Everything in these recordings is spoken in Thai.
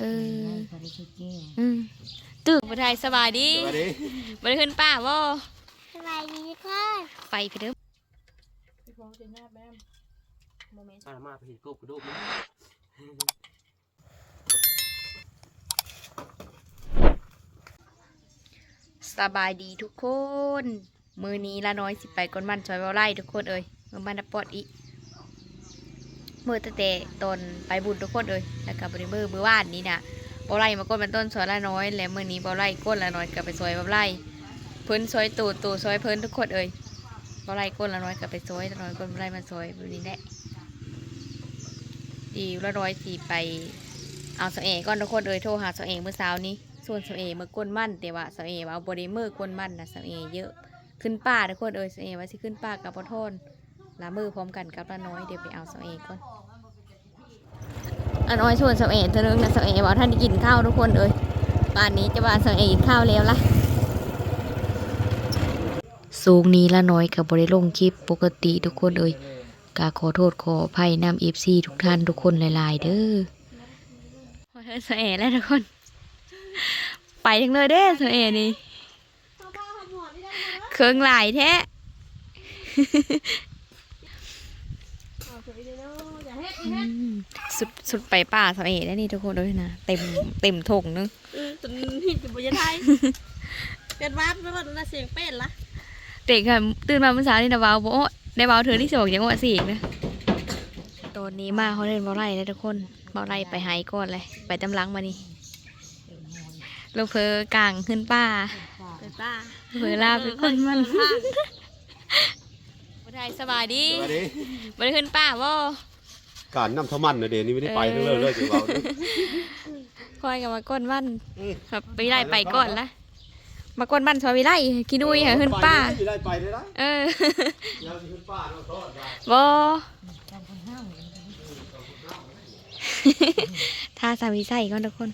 เอออืมตื่นมาไทยสบายดีสวัสดีบ่ได้ขึ้นป้าบ่สบายดีค่ะไปพี่เด้ออ่ามาไปเห็นกบกระดูกมั้ยสบายดีทุกคน มือนี้ละน้อยสิไปก้นมันซอยเบาไล่ทุกคนเอ้ยมือมันปอดอีก มือตั้งแต่ตอนไปบุญทุกคนเอ้ยแล้วกับบริมือร์มือว่านนี้น่ะเบาไล่มาก้นมันต้นซอยละน้อย แล้วมือนี้เบาไล่ก้นละน้อยกลับไปซอยเบาไล่เพิ่นซอยตูตูซอยเพิ่นทุกคนเอ้ยเบาไล่ก้นละน้อยกลับไปซอยละน้อยก้นเบาไล่มาซอยแบบนี้แหละดีละน้อยสิไปเอาเสเอก่อนทุกคนเอ้ยโทรหาเสเอเมื่อเช้านี้ส่วนเสเอเมื่อกวนมั่นแต่ว่าเสเอว่าเอาบริเมอร์กวนมั่นนะเสเอเยอะขึ้นป้าทุกคนเอ้ยเสเอว่าสิขึ้นป้ากับปอทอน ลามือพร้อมกันกับละน้อยเดี๋ยวไปเอาเสาเอก่อนอันน้อยชวนเสาเอเธอนึงนะเสาเอว่าท่านได้กินข้าวทุกคนเอ้ยป่านนี้จะว่าเสาเอกินข้าวแล้วล่ะสูงนี้ละน้อยกับบริลงคลิปปกติทุกคนเอ้ยกาขอโทษขออภัยนำเอฟซีทุกท่านทุกคนหลาย ๆ เด้อพอเธอเสเอแล้วทุกคน ไปถึงเลยเด้อเสเอนี่เครื่องหลายแท้ อืม สุดสุดไปป่าเสเอได้นี่ทุกคนเลยนะเต็มเต็มถงนึงจนหินกับบุญไทยเป็นวับแล้วก็น่าเสียงเป็ดละเด็กค่ะตื่นมาเมื่อเช้านี่นะเบาบอกโอ้ได้เบาเธอที่สองยังว่าสี่อีกนะตอนนี้มาเขาเล่นเบาไล่แล้วทุกคนเบาไล่ไปหายก่อนเลย ไปตำลังมานี่ลูกเพอกลางขึ้นป้าเป็นป้าเผลอลาเป็นคนมันบ่ได้สบายดีสวัสดีบ่ได้ขึ้นป้าบ่ การน้ำทมันนะเดี๋ยวนี้ไม่ได้ไปเออเรื่อยๆเลยจังเราเนี่ยคอยกับมาก้นวันอืมครับไปไล่ไปก่อนละมาก้นวันชอยไปไล่กินดุยหาขึ้นป้าไปได้ไปได้ได้เออเราจะขึ้นป้าเราโทษได้บ่จำคนเฮาถ้าสามีใส่ก่อนทุกคน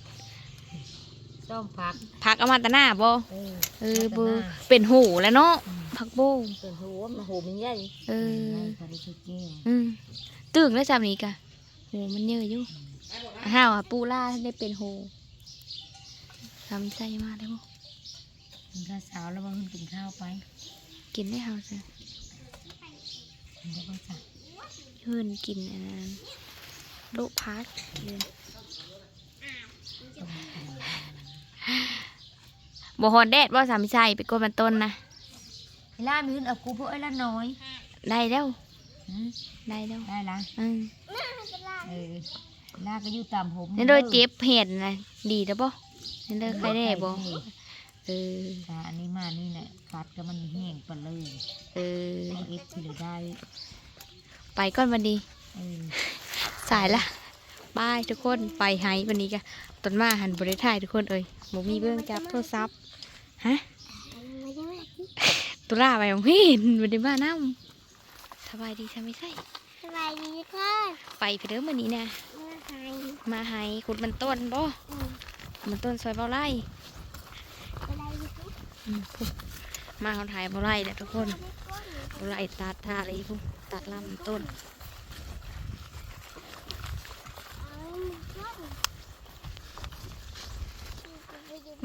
ต้มผักพักเอามาแตะหน้าบ่เออเออบ่เป็นหูแล้วเนาะ พักโบเป็นหัวมันหูมันใหญ่เออพอได้ช่วยแก้วอืมตึงแล้วจำนี้กะหูมันเยอะอยู่ห้าวอะปูล่าได้เป็นหูทำใจมากเลยบ่กินข้าวเช้าแล้วมันกินข้าวไป กินได้เฮาจ้ะกินแล้วก็สั่งเพื่อนกินอันนั้นโลกพาร์ทเลยบ่ฮอนแดดว่าสามชัยไปกดมันต้นนะเว ลามีขึ้นเอากูพวกไอ้ละน้อยได้แล้วหืมได้แล้วได้ละอืมเออเวลาก็อยู่ตามผมนี่โดยเจ็บเห็ดนะดีแล้วบ่นี่เลยใครได้บ่เออแต่อันนี้มานี่เนี่ยขาดก็มันแห้งไปเลยเออเอ็กซ์ที่เราได้ ไปก่อนวันดีเออสายละบายทุกคนไปไฮวันนี้กะตอนมาหันบริถ่ายทุกคนเอ่ยบ่มีเบื้องจับโทรศัพท์ฮะ มาเยอะมาก ตุลาไปของพี่เห็นวันนี้บ้านน้ำสบายดีใช่ไม่ใช่สบายดีค่ะไปไปเด้อวันนี้นะมาหายมาไฮขุดมันต้นบ่อืมมันต้นซอยเบาไร่สบายดีค่ะอืมพูดมาเขาถ่ายเบาไร่แหละทุกคนเบาไร่ตัดท่าอะไรพวกตัดลำต้น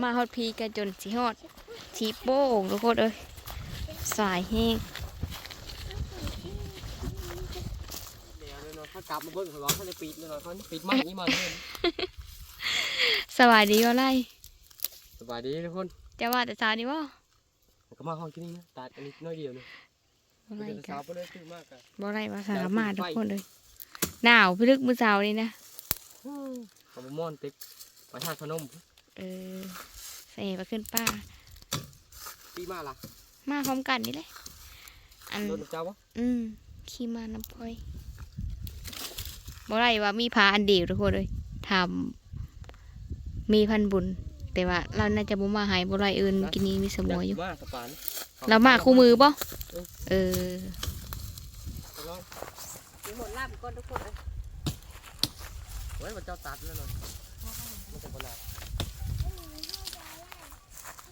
มาฮอดพีกันจนสีฮอดชีโป้งทุกคนเอ้ย สายแห้งเดี๋ยวเนาะเขาจับมาเบิ่งเขาร้องเขาจะปิดเลยเนาะเขาปิดไม้นี่มาเลยสวัสดีว่าไรสบายดีทุกคนจะว่าแต่เช้านี้ว่าก็มาห้องที่นี่นะตัดอันนี้น้อยเดียวเนี่ยบ่ไรเป็นกัสาวนไปเลยขึ้นมากกันบ่ไรว่าสารมาทุกคนเลยหนาวพี่ลึกมือเช้านี่นะเขาบมอนติ๊กไปทานขนมเออเสไปขึ้นป้าปีมาล่ะ มาพร้อมกันนี่แหละอันโดนเจ้าวะอืมขี่มาน้ำพลอยบ่ไรว่ามีพาอันเดียวทุกคนเลยทำมีพันบุญ แต่ว่า เราน่าจะบ่มาหายบ่ไรอื่นกินนี้มีสมออยู่มาสปานเรามาคู่มือป่ะเออลองมีหมดลาบก่อนทุกคนเลยไว้มาเจ้าตัดแล้วเนาะมันจะขนาด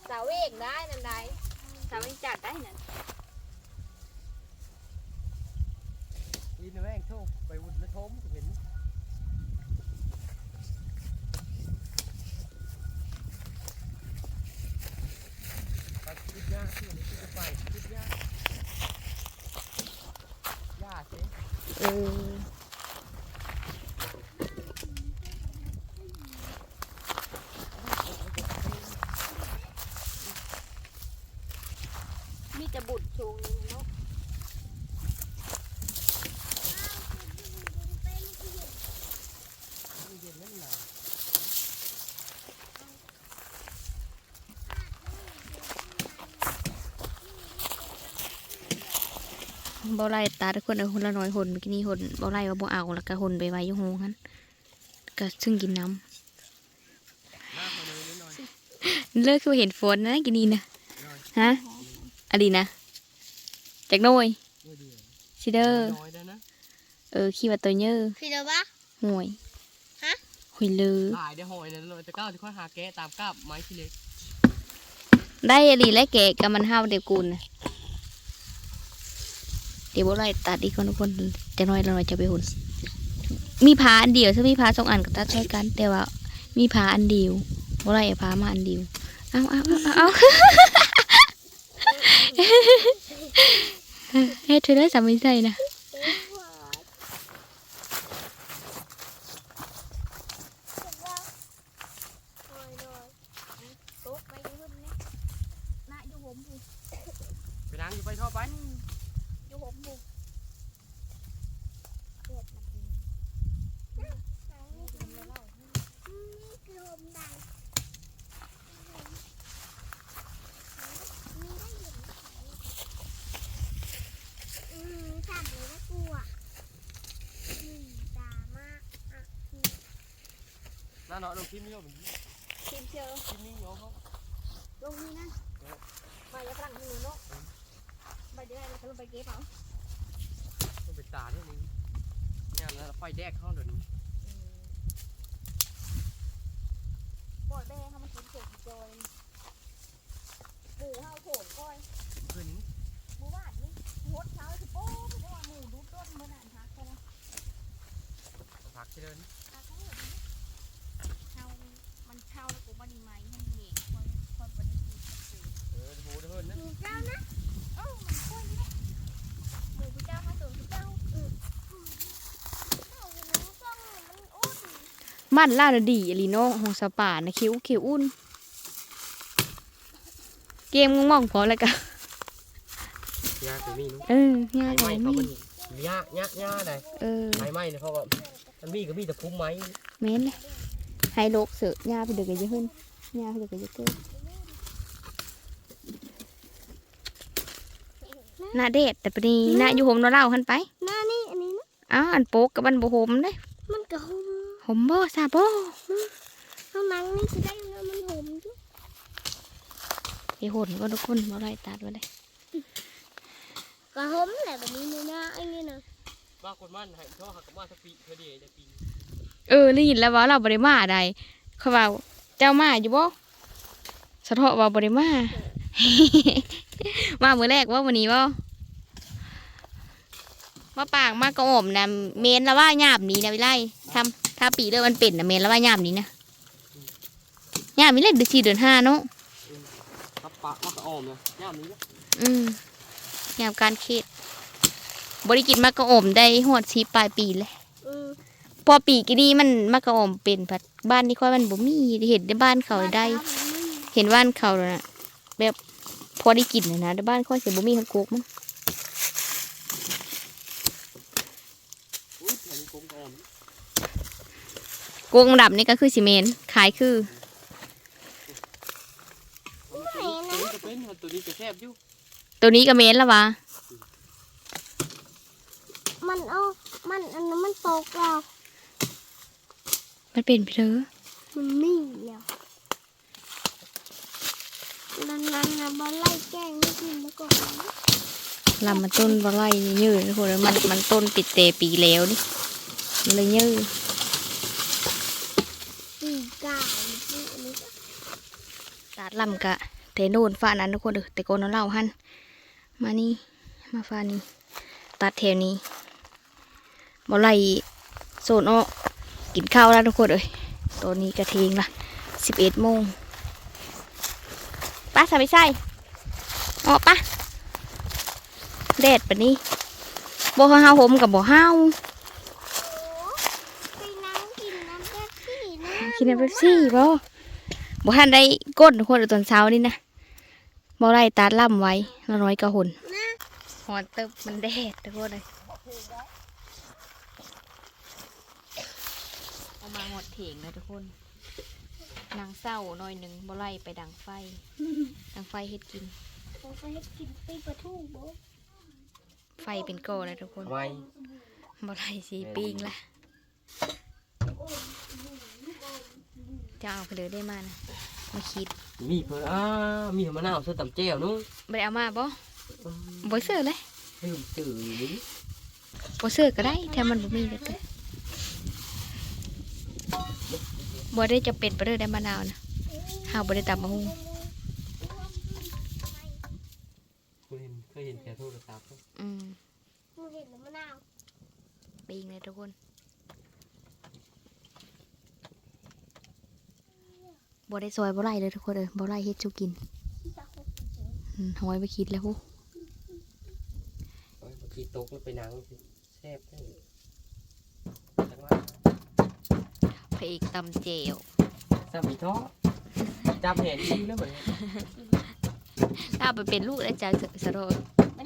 สาวเวกได้นั่นได้ ทำาวิจัดได้นั่นยินแม่งโชคไปวุ่นนะทมเห็นคิดยากที่คิดไปคิดยากยาสิเออ บ่ไล่ตาทุกคนเอาคนละน้อยหนเมื่อกี้นี้หนบ่ไล่ว่าบ่เอาแล้วก็หนไปไว้อยู่โฮงหันก็ซึ่งกินน้ำเลิกคือเห็นฝนนะกินนี่นะฮะอะไรนะจากโน้ยซิเดอร์น้อยได้นะเออขี้ว่าตัวเยอะพี่เดอปะห่วยฮะห่วยลือหลายได้หอยนะเลยแต่ก้าวที่ค่อยหาแกะตามก้าบไม้ขี้เล็กได้อะไรและแกะกับมันห้าวเดียวกูนนะ เดี๋ยวบ่ไล่ตัดอีกคนทุกคนจะน้อยละน้อยจะไปหุ่นมีผาอันเดียวถ้ามีผาสองอันก็ตัดช่วยกัน แต่ว่า มีผาอันเดียวบ่ไล่เอาผามาอันเดียวเอาเอาเอาเอาเอาเฮ้ยเธอได้สามีใส่นะ ตกไปยุ่นเนี่ยน่าอยู่ผมบุ ไปนั่งอยู่ไปท่อไป อยู่ผมบุเกิดมันดีนี่คือผมดังมีได้ยินอืมทำเลยนะกูอะอืมตามากอะ น้าเนาะลงคลิปนี้เอาแบบนี้ ชิมเชียว คลิปนี้เอาเขา ลงนี่นะมาอย่าฝรั่งให้หนูเนาะไปเดี๋ยวให้เราจะลงไปเก็บเอา ต้องไปตาเนี่ยมึงงานแล้วไฟแดกเข้าเดี๋ยวนี้ ปล่อยไปให้เขามากินเสร็จจอยหมูเฮาโผล่ก้อยคืนนี้หมูบ้านนี่หดเช้าสิโป้เพราะว่าหมูดูดต้นเมื่อนานพักใช่ไหมพักเดินพักเขาเลยเช่ามันเช่าแล้วกูบันนี้ไหมให้เหงคนคนบันนี้กินกับกูเออโหเดินนะหนูเจ้านะเอ้มันกล้วยนี่หละหมูเจ้ามาสู่พระเจ้าเจ้าอยู่ในกล้อมันล่าดีอลีโน่ของสปานะคิ้วคิ้วอุ่น เกมงงมองพอแล้วกันยาตัวนี้นู้เออง่ายไม้กไม้ว่าเขามีมันยากยากยากเลยเออไม้ไม้เนี่ยเพราะว่ามันมีก็มีแต่พุ่มไม้เม้นเลยไฮโลกเสือยาไปเดือกกันเยอะขึ้นยาไปเดือกกันเยอะขึ้นหน้าเดดแต่ปนี้หน้าอยู่โฮมนอเล่าหันไปหน้านี่อันนี้นะอ้าวอันโป๊กกับอันบ่โฮมเด้มันกระหมโฮมบ่ซาบ่เอาหนังนี่จะได้เงินมันหอมจุ๊ ไปโหนก็ทุกคนบ่ไรตัดมาเลยกระหมแหละแบบนี้เลยนะไอ้นี่นะบางคนมันให้ชอบหักกับมาสักปีเธอเดียวจะปีเออได้ยินแล้วว่าเราบ่ได้มาใดเขาว่าเจ้ามาอยู่บ่สะเทาะว่าบ่ได้มามามื้อแรกว่าวันนี้บ่มาปางมากระโอมนะเมนแล้วว่าหยาบนี้นะวิไลทำถ้าปีเริ่มมันเป็นนะเมนแล้วว่าหยาบนี้นะหยาบนี้เล่นเดือนสี่เดือนห้าเนาะ ครับปะมากระออมเลยย่ามนี้นะอืมหยาบการเขตบริกินมากระโอมได้หอดชีปลายปีเลยอืมพอปีกี่นี้มันมากระโอมเป็นพัดบ้านนี่ค่อยมันบ่มีเห็นในบ้านเขาได้ เห็นบ้านเขาแล้วนะแบบพอได้กินเลยนะแต่บ้านค่อยเสียบ่มีฮักโกกมั้งอุ้ยอันนี้กลมกระออม โกกดับนี่ก็คือซีเมนต์ขายคือ ตัวนี้จะเป็น ตัวนี้จะแคบอยู่ตัวนี้ก็เมนแล้ววะมันเอา มันอันนั้นมันตกแล้วมันเป็นไปเถอะมันนี่แล้วดังนั้นนะบอลไล่แกล้งไม่กินแล้วก็ลำมันต้นบ่ไล่นี่ยืดทุกคนแล้วมันมันต้นติดเตปีแล้วนี่มันเลยยืดปีกาหรือปีอันนี้ก็ ตัดลำกะ แต่โดนฟ้านั้นทุกคนเออแต่โก่อนเราล่าหันมานี่มาฟ้านี้ตัดแถวนี้บอไล่โซนออกกินข้าวแล้วทุกคนเอ้ยตัวนี้กระเทีงละสิบเอ็ดโมงป้าสาไปใส่ออกป้าแดดปะนี้บ่ห้าวผมกับบ่ห้าวกินน้ำเป๊ปซี่บ่บ่ทันได้ก้นทุกคนตอนเช้านี่นะ บ่ได้ตัดล่ำไว้ละน้อยกระหุ่นหอนเติบมันแดดทุกคนเลยเอามาหมดเถงเลยทุกคนนางเศร้าหน่อยหนึ่งบ่ไล่ไปดังไฟ ดังไฟเฮ็ดกินผมก็ให้กินปิ้งปลาทูบ่ไฟเป็นก้อนเลยทุกคนไว้บ่ไล่สีปิ้งละจะเอาไปเลยได้มานะมาคิด มีเพิ่นอ้ามีมะนาวเสื้อตำแจ่วนู้นบ่ได้เอามาบ่บ่เสื้อเลยให้ผมตื่นดิบ่เสื้อก็ได้ถ้ามันบ่มีเลยเด้อบ่ได้จะเป็นไปเด้อได้มะนาวนะเฮาบ่ได้ตำมะฮุ่งเคยเห็นเคยเห็นแค่โทรศัพท์อืมมึงเห็นหรือมะนาวปิ้งเลยทุกคน บ่ได้ซอยบ่ไล่เลยทุกคนเอ้ยบ่ไล่เฮ็ดสุกินที่ตาหกอืมหอยไปคิดแล้วฮู้โอ้ยบางทีตกแล้วไปนั่งสิแซ่บแท้จังว่าพระเอกตำเจวซ้ำอีท้อจับแหนดีแล้วเหมือนถ้าไปเป็นลูกแล้วจะสะโดดเมื่อ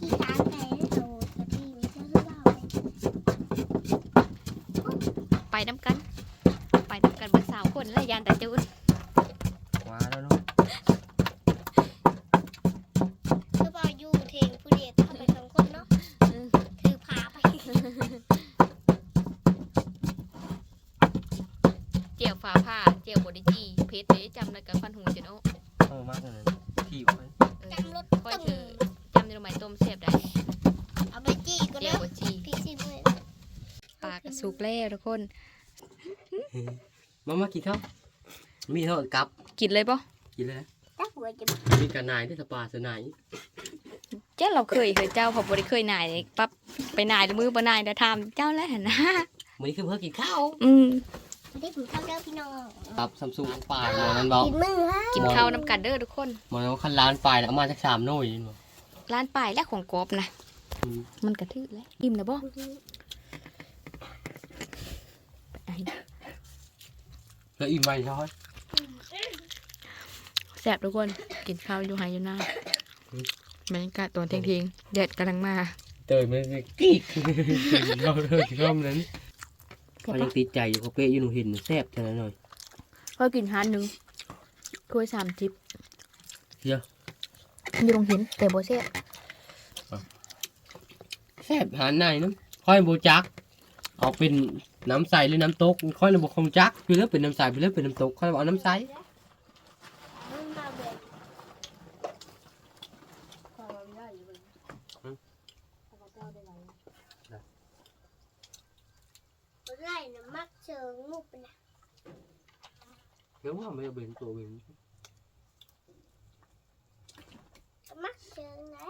กี้ตาไก่ได้โตกะทิไม่ใช่หรือเปล่าไปน้ำกัน และยานแต่จูนว้าแล้วเนาะคือบอกอยู่เทงผู้เดียวเข้าไปสองคนเนาะคือพาไปเจียวฟ้าผ้าเจียวบอดี้จีเพชรเด้จำเลยกับฟันหูจะโอ้เออมากเลยขี่ไปเออจำรถค่อยตึงเธอจำในไหมต้มเสียบได้เอาไปจี้ก็เจียเนาะวบอจีพี่สิเพื่อนปลากระสุกแล้วทุกคน มามากินข้าวมีเท่ากับกินเลยปะกินเลยนะตักหัวจะมีกระนายที่สปาสนายเจ้าเราเคยเคยเจ้าพอบริเคยนายเลยปั๊บไปนายหรือมือปนายเดี๋ยวทำเจ้าแล้วหั่นนะวันนี้คือเพื่อกินข้าวอืมได้ผมเข้าเด้อพี่น้องตับซัมซุงปลายหมอนั้นบอกกินมือฮะกินข้าวน้ำกันเด้อทุกคนหมอนั้นคันล้านปลายแล้วเอามาจากสามโน่ยนี่บอกร้านป่ายและของกอบนะอืมมันกระทืบแล้วอิ่มแล้วบ่ไอ้ แล้วอิ่มไว้ช้อยแซ่บทุกคน กินข้าวอยู่หายอยู่หน้าบรรยากาศตอนเที่ยงๆแดดกำลังมาเตยมันสิกิ๊กเราเลยข้ามนั้นเขายังติดใจอยู่เขาเป๊ะอยู่หนูเห็นแซ่บจังเลยหน่อยก็กินฮานหนึ่งถ้วยสามจิบเดี๋ยวอยู่โรงเห็นแต่บ่แซ่บแซ่บหาไหนน้ำค่อยโบจัก เอาเป็น น้ำใสหรือน้ำตกค่อยระบบคงจักไปเลือกเป็นน้ำใสไปเลือกเป็นน้ำตกค่อยเอาน้ำใสเบิดไล่น้ำมักเชิงมุกไปนะเดี๋ยวว่าไม่เอาเป็นตัวเป็นมักเชิงนะ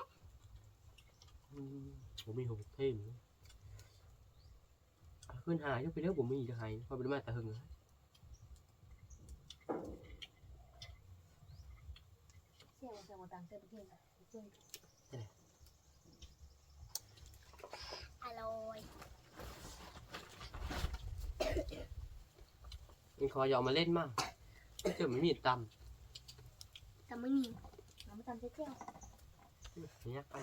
ผมมีหกเท่ม เลยเอนหายยกไปเลือกผมมีจะหายเพราะเป็นมาแต่หึงเลยอร่อยมันคอยอมมาเล่นมากเจอมันมีดตแต่ไม่มีน้ำตาลเจียวำเนี่ยไป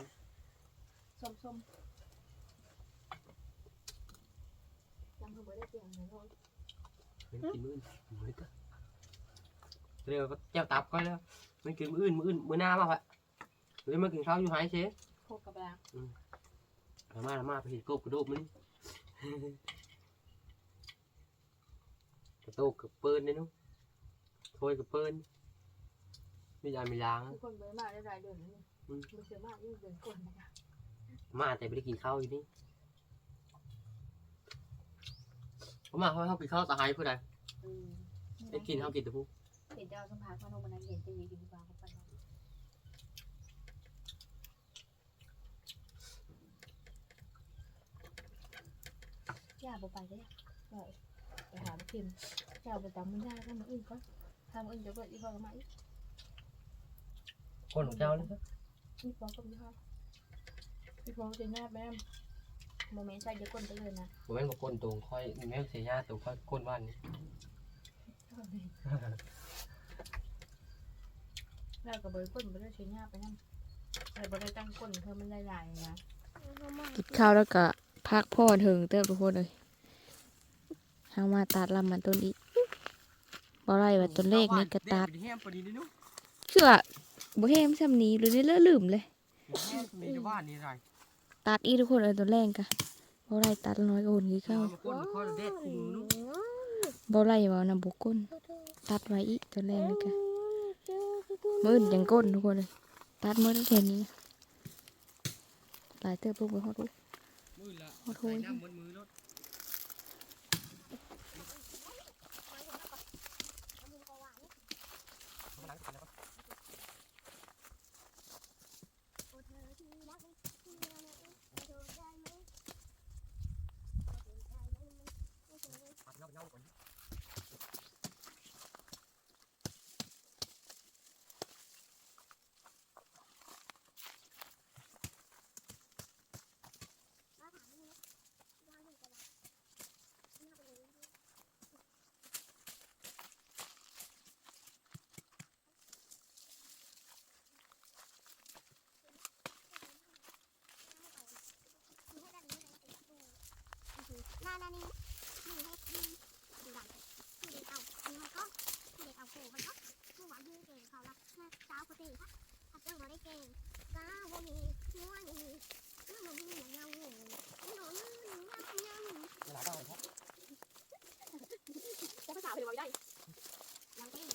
ส้มส้มจำ เขาบ่ได้เจียวเลยเนาะเห็นกินมื้ออื่นมื้อก็เรียกว่าเจ้าตับก็แล้วไม่กินมื้ออื่นมื้ออื่นมื้อหน้ามากอะเลยมากินข้าวอยู่หายเชฟโคกกับลาเอามามาไปเห็นกบกระโดดมันกระโตกกับเปิ้นนี่นุ๊กถ้วยกับเปิ้นไม่ยายไม่ล้างทุกคนเบื่อมากได้รายเดือนนี่อืมเบื่อมากยิ่งเดือนก่อนนะคะมาแต่ไม่ได้กินข้าวอยู่นี่ ผมมาเขาเขากินข้าวตาหายเพื่อใดอืมได้กินเขากินแต่ผู้เห็นเจ้าสมภารพนมนั้นเห็นจะยืนกินปลาเข้าไปย่าบ่ไปเลยไปไปหาพิมพ์เจ้าไปตามมันยากก็มาอื่นก่อนทำอื่นเดี๋ยวก็อีกพอมาอีกคนของเจ้าเลยครับอีกพอก็มีข้าวอีกพอจะแนบแม่ โมเมนต์ใส่เดี๋ยวก้นไปเลยนะผมเป็นบอกคนตรงค่อยแม่เสียยาตรงค่อยก้นว่านนี่แล้วก็เบยก้นไปเลยใช้หน้าไปนั่นแต่บ่ได้ตั้งก้นเพิ่มมันได้หลายนะกินข้าวแล้วก็พักพ่อถึงเติมทุกคนเลยทางมาตัดลำมันต้นอีกบ่ไรว่าต้นเลขนี่ก็ตัดแห้มปนี้นี่นุ๊กเชื่อบ่แห้งซ้ำนี้หรือได้เลอะลืมเลยแห้มมีจะว่านนี่ไร ตัดอีกทุกคนเลยต้นแรงกะบ่ไรตัดน้อยก็หุ่นคือเข้าก้นค่อยเด็ดคุมนุ๊กบ่ไรว่านำบุกก้นตัดไว้อีกต้นแรงนี่กะมื้ออื่นยังก้นทุกคนเลยตัดมื้อตั้งแต่นี้นะหลายเติบลูกไปฮอดลูกมือละขอโทษ ใส่น้ำมันมือรถเอามาล้างกันแล้วก็ ปัดเงาเงาก่อนดิ นานานี่นี่ให้ดีดูดังคือเด็กเอานี่มันก็คือเด็กเอาโผล่มันก็ผู้หวานยืนเก่งเขาละแม่สาวคนเก่งค่ะถ้าเจ้าบ่ได้เก่งก้าวบ่มีหัวนี่น้ำมันมีอย่างเงาหนูหนูนี่เงยังาเวลาได้ครับจะภาษาเป็นบ่ได้เก่ง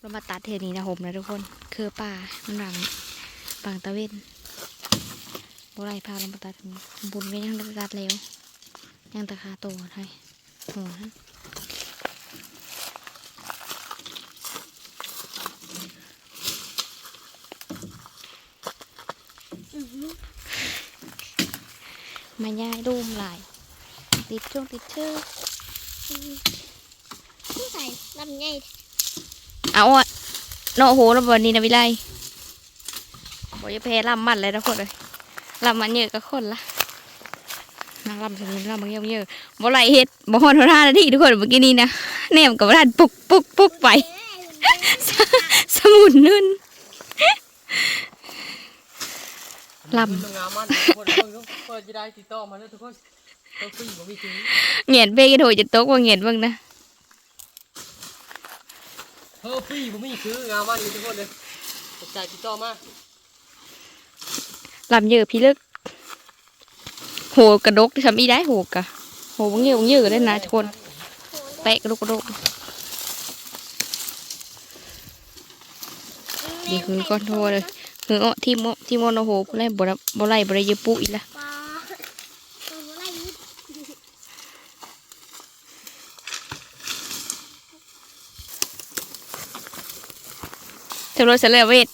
เรา มาตัดเทนี้นะผมนะทุกคน คือป่ามันหลังบางตะเวนบ่ไรพาเรามาตัดบุญก็ยังได้ตัดแล้ว ยังตะคาโตไทยโหฮะมาย้ายรูมหลาย ติดช่วงติดชื่อผู้ใส่ลำไย เอาอะเนาะโหแล้ววันนี้นะวิไลบอกจะแพ้ลำมันเลยนะคนเลยลำมันเยอะก็คนละนางลำสนิทลำมันเยอะเยอะบ่ไหลเฮ็ดบ่ฮอดห้านาทีทุกคนเมื่อกี้นี้นะแนมกับร้านปุกปุกปุกไป สมุนนึ่นลำเบิ่งงามมันทุกคนเบิ่งทุกคนจะได้ติดต่อมาแล้วทุกคนต้องฟรีบ่มีซื้อเหงียนเบกันโถจะตกว่าเหงียนเบิ่งนะ เฮอฟรีบ่มีซื้องามมันนี่ทุกคนเลยตกใจติดต่อมาลำเยอะพี่เลิกโหกระดกทำอีได้โหกะโหบังเยอะบังเยอะเลยนะทุกคนเตะกระดกกระดกนี่คือก้อนโทเลยคืออ้อที่โมที่มโนโหบไล่บ่ได้บ่ไล่บ่ได้เยอะปุ๊อีกละ ปลาตัวอะไรนี่ เท โรเสลเวท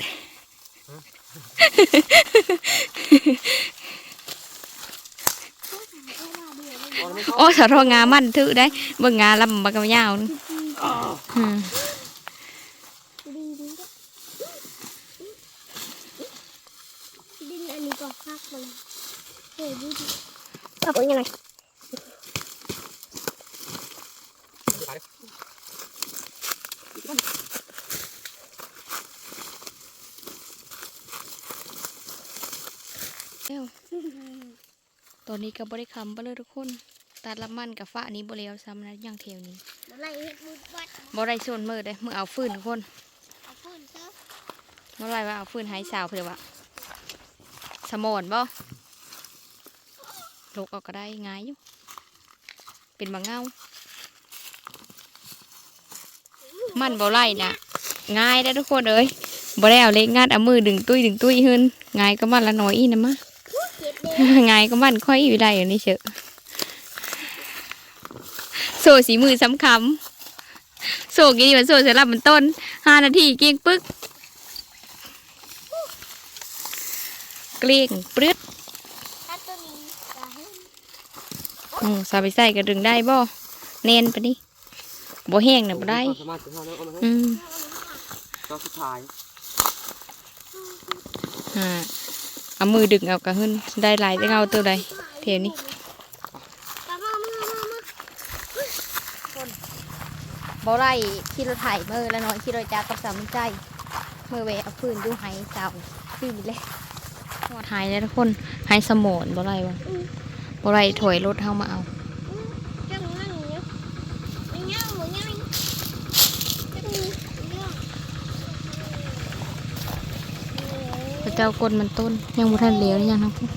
เอาไม่เข้าโอ้สะทองามันถือได้เบิ่งงาลำบักกะยาวนึงอืม ดีดีดินอันนี้ก็พักมาเลยเฮ้ยดีดีพักไว้ยังไง แล้วตอนนี้ก็บ่ได้คำบ่เลยทุกคน ตัดลำมันกับฟ้านี้บ่แล้วซ้ำนะอย่างเทวนี้อะไรเฮ็ดบุญวัดบ่ได้ส่วนมือเด้มือเอาฟืนทุกคน เอาพื้นเถอะบ่ไรว่าเอาฟืนให้สาวเพิ่นว่าสมอนบ่ลูกเอาก็ได้ง่ายอยู่ เป็นบางเงา มันบ่ไรน่ะง่ายได้อทุกคนเอ้ยบ่ได้เอาเล็กงาดเอามือดึงตุ้ยดึงตุ้ยขึ้นง่ายก็มันละน้อยอีนะมะเก็บเด้ ง่ายก็มันค่อยอยู่ได้อย่างนี้เชอะโซสีมือสำคำโซกี่มันโซเสร็จแล้วมันต้นห้านาทีเกลี้ยงปึ๊กเกลี้ยงปรึ๊ดถ้าตัวนี้จะให้อืมสาไปใส่กระดึงได้บ่เน้นไปดิบ่แห้งน่ะบ่ได้สามารถจะทำแล้วเอามาให้อืมรอบสุดท้ายอ่า เอามือดึงเอากระหึ่นได้หลายได้เอาตัวใดเทียนี้กระมามามามาบ่ไรขี่รถไถมือแล้วน้อยขี่รถจักรกับสามันใจมือเวเอาปืนอยู่ไห้เจ้าปีเลยหอดหายแล้วทุกคนหายสมอนบ่ไรวะบ่ไรถอยรถเฮามาเอา จังนั่นเนี่ยไม่เงี้ยหมูเงี้ยจังเงี้ย พระ เจ้ากดมันต้น ยังบ่ทันเหลียวเลยยังนะพวก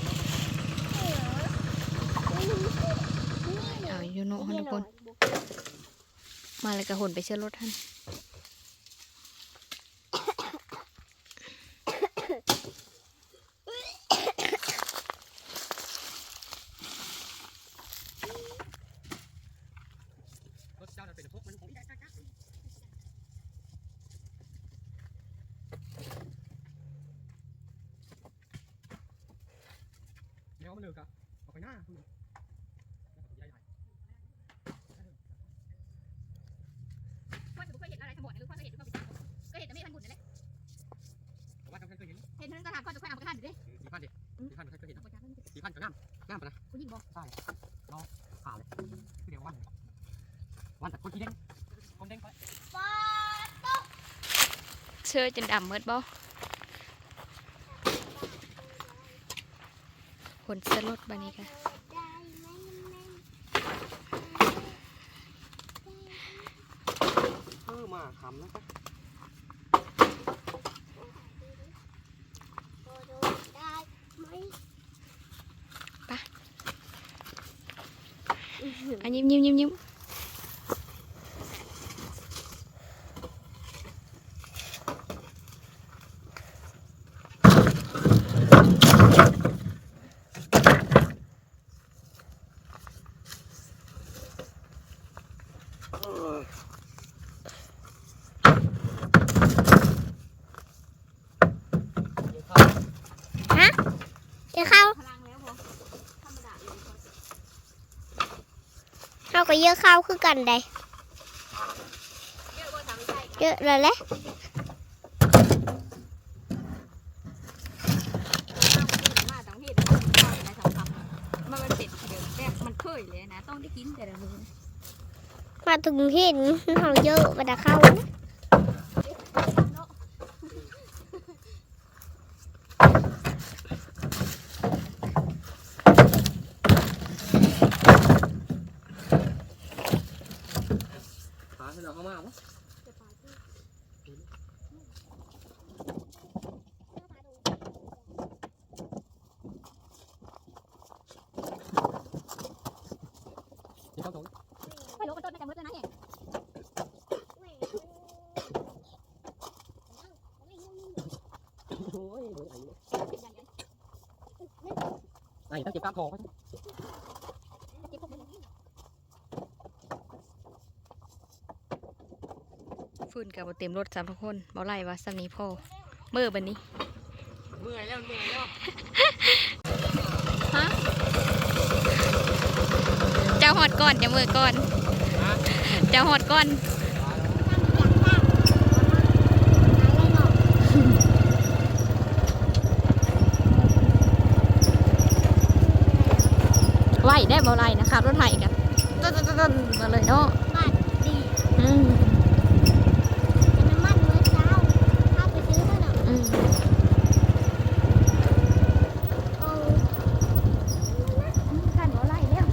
เอาอยู่โน่ทุกคน มาเลยกระหนไปเชื่อรถท่าน รถเจ้าน่ะเป็นพวกมันของอีกจ้าเดี๋ยวมันเลิกอะออกไปหน้าคุณใหญ่ ว่าจะเคยเห็นอะไรทั้งหมดหรือว่าเคยเห็นก็ไปจับก็เห็นแต่ไม่ทันบุญนั่นแหละ ๆผมว่าเคยเห็น เห็นทั้งตลาดก็จะค่อยเอาไปทานอยู่ดิ สี่พันดิสี่พันเคยเห็น เอาไปทาน สี่พันก็น้ำน้ำปะนะ คุณยิงบอก ข่าวเลยคือเดี๋ยววัน วันแต่คนที่เด้งคนเด้งไปเชื่อจนดำเมิดบ่ขนเสื้อรถบันนี้ค่ะเออมาคำแล้วก็ได้ไหม อันยิ้มยิ้มยิ้มยิ้ม เดี๋ยวเข้า พลังแล้วบอกธรรมดาเลย ไปเยอะข้าวคือกันได้เยอะเยอะเลยแหละมาต่างเพศในสองคำมันเป็นเป็ดเดี๋ยวแบบมันเคยเลยนะต้องได้กินแต่ละมื้อมาถึงเห็นเขาเยอะมาดาเข้านะ หาให้เราเข้ามาปะเดี๋ยวเข้าตรง ไม่รู้กันต้นน่าจะมืดแล้วนะเนี่ย โอ้ยเดี๋ยวไอ้เนี่ย ไอ้ต้องเก็บกล้ามทองไว้ฟื้นกับบ่เต็มรถสามทุกคนบ่ไรว่าสำนี้พ่อเมื่อบันนี้ เมื่อยแล้วเมื่อยแล้วเจ้าหอดก่อนอย่ามือก่อน เจ้าหอดก่อน ไหวได้บ่ไรนะคะรถไถกันต้นต้นมาเลยเนาะ บ้านดี อืม เป็นน้ำมันมื้อเช้าเข้าไปซื้อเท่านั้น อืม โอ้ กันบ่ไรแล้ว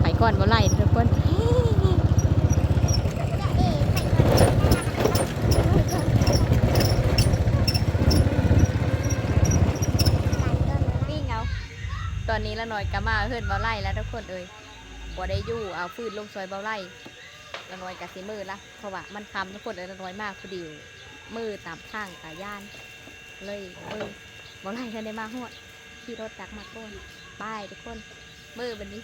ไปก่อนบ่ไล่ทุกคนวิ่งเอา ตอนนี้ ละหน่อยกะมาเฮือนบ่ไล่แล้วทุกคนเอ้ยบ่ได้อยู่เอาฟืนลงซอยบ่ไล่ละหน่อยกะสิมือละเพราะว่ามันคำทุกคนเอ้ยละหน่อยมากพอดีมือตามข้างตาย่าน เลยเออบ่ไล่ท่านได้มาฮอดขี่รถจักมาก่อนบายทุกคนมือวันนี้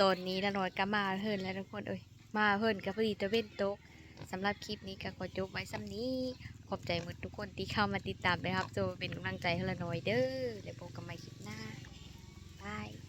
ตอนนี้ละน้อยก็มาเฮิรนแล้วทุกคนเอ้ยมาเฮิรนกับพอดีตะเว้นโตก สำหรับคลิปนี้ก็ขอจบไว้ซ้ำนี้ ขอบใจหมดทุกคนที่เข้ามาติดตามนะครับโจเป็นกำลังใจให้เราหน่อยเด้อแล้วพบกันใหม่คลิปหน้าบาย